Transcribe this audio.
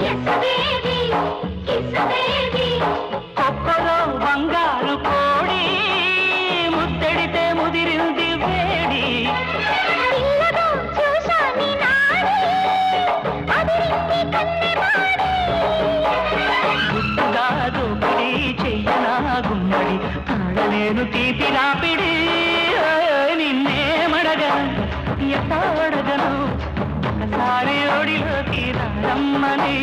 యేసువేది, యేసువేది, కొక్కలో బంగారు కోడి ముద్దడితే ముదిరింది వేడి పిల్లగా చూశాని నాడి, అదిరింది కన్నెమాడి. ఆడలేను తీపి రాపిడి. నిన్నేమడగను ఎట్టాడగను ఒకసారి ఒడిలోకి రమ్మని